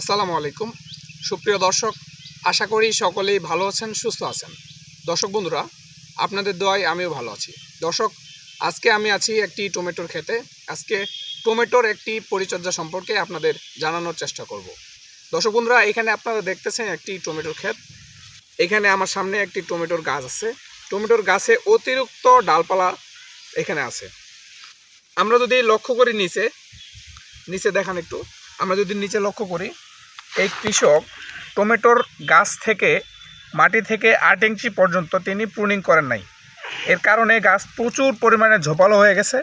আসসালামু আলাইকুম। সুপ্রিয় দর্শক, আশা করি সকলেই ভালো আছেন, সুস্থ আছেন। দর্শক বন্ধুরা, আপনাদের দোয়ায় আমিও ভালো আছি। দর্শক, আজকে আমি আছি একটি টমেটোর খেতে আজকে টমেটোর একটি পরিচর্যা সম্পর্কে আপনাদের জানানোর চেষ্টা করব। দর্শক বন্ধুরা, এখানে আপনারা দেখতেছেন একটি টমেটোর ক্ষেত। এখানে আমার সামনে একটি টমেটোর গাছ আছে। টমেটোর গাছে অতিরিক্ত ডালপালা এখানে আছে। আমরা যদি লক্ষ্য করি নিচে নিচে দেখান একটু। আমরা যদি নিচে লক্ষ্য করি এই কৃষক টমেটোর গাছ থেকে, মাটি থেকে আট ইঞ্চি পর্যন্ত তিনি প্রুনিং করেন নাই। এর কারণে গাছ প্রচুর পরিমাণে ঝোপালো হয়ে গেছে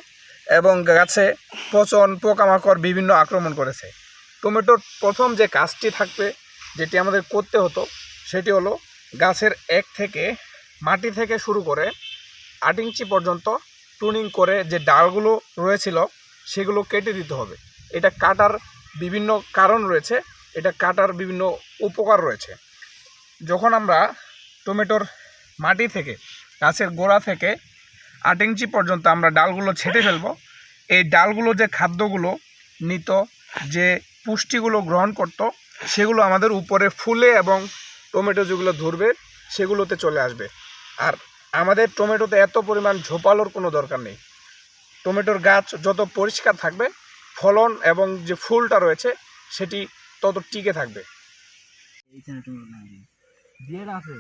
এবং গাছে পচন, পোকামাকড় বিভিন্ন আক্রমণ করেছে। টমেটোর প্রথম যে কাজটি থাকবে, যেটি আমাদের করতে হতো, সেটি হলো গাছের এক থেকে মাটি থেকে শুরু করে আট ইঞ্চি পর্যন্ত প্রুনিং করে যে ডালগুলো রয়েছিল, সেগুলো কেটে দিতে হবে। এটা কাটার বিভিন্ন কারণ রয়েছে এটা কাটার বিভিন্ন উপকার রয়েছে। যখন আমরা টমেটোর মাটি থেকে, গাছের গোড়া থেকে আট ইঞ্চি পর্যন্ত আমরা ডালগুলো ছেটে ফেলব, এই ডালগুলো যে খাদ্যগুলো নিত, যে পুষ্টিগুলো গ্রহণ করত, সেগুলো আমাদের উপরে ফুলে এবং টমেটো যেগুলো ধরবে, সেগুলোতে চলে আসবে। আর আমাদের টমেটোতে এত পরিমাণ ঝোপালোর কোনো দরকার নেই। টমেটোর গাছ যত পরিষ্কার থাকবে, ফলন এবং যে ফুলটা রয়েছে, সেটি তত টিকে থাকবে। এইখানে টমেটো নাই বিয়ের আছে